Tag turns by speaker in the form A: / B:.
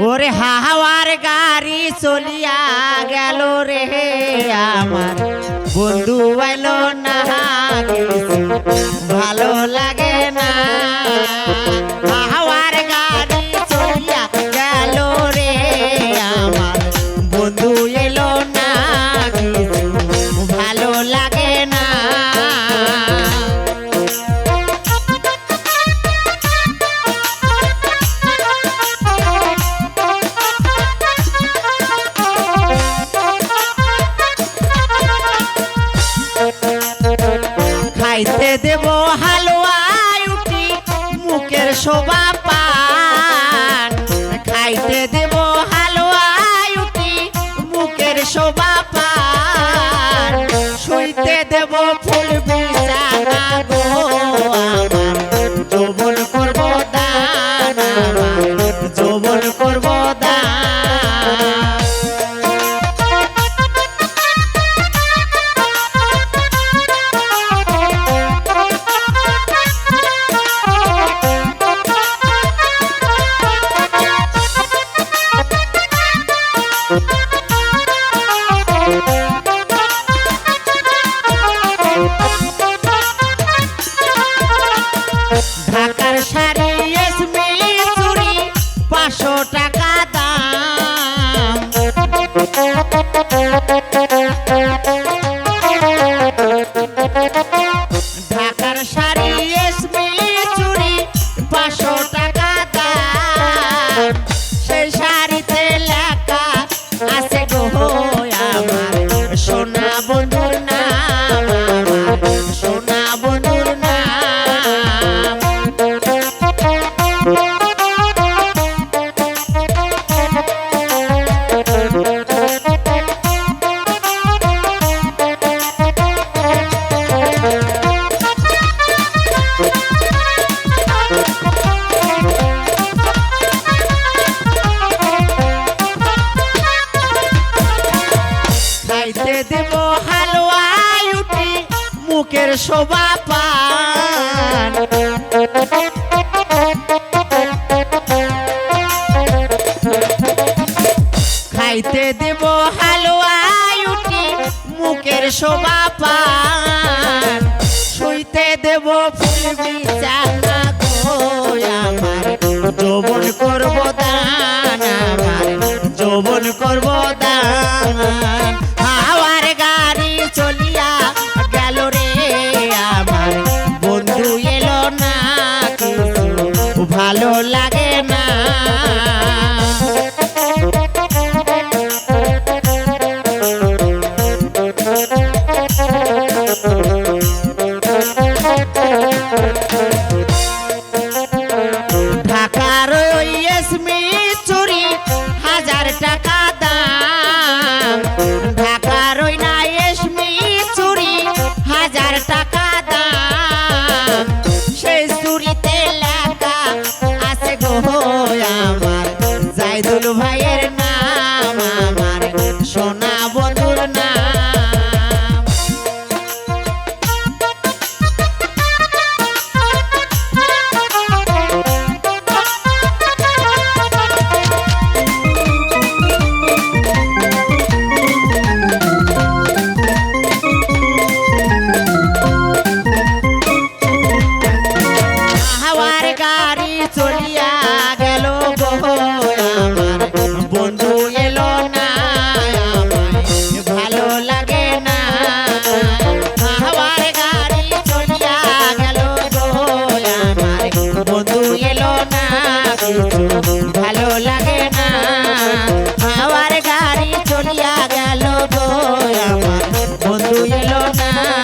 A: ওরে হাওয়ার গাড়ি চলিয়া গেল রে আমার। বন্ধু এলো না ভালো লাগে খাইতে দেব হালুয়া উঠি মুখের শোভা পান। খাইতে দেব হালুয়া উঠি মুখের শোভা পান। শুইতে দেব ফুল বিছানা গো আমার। দান আমার। যৌবন Thank you. শোভা পান। খাইতে দেব হালুয়া উঠি মুখের শোভা পান। শুইতে দেব ফুল আমার। যৌবন করব দান আমার, যৌবন করব দান ভালো লাগে না। হাজার টাকা দাম। ঢাকার ওই না চুরি হাজার টাকা জাইদুল ভাইয়ের নাম আমার সোনা না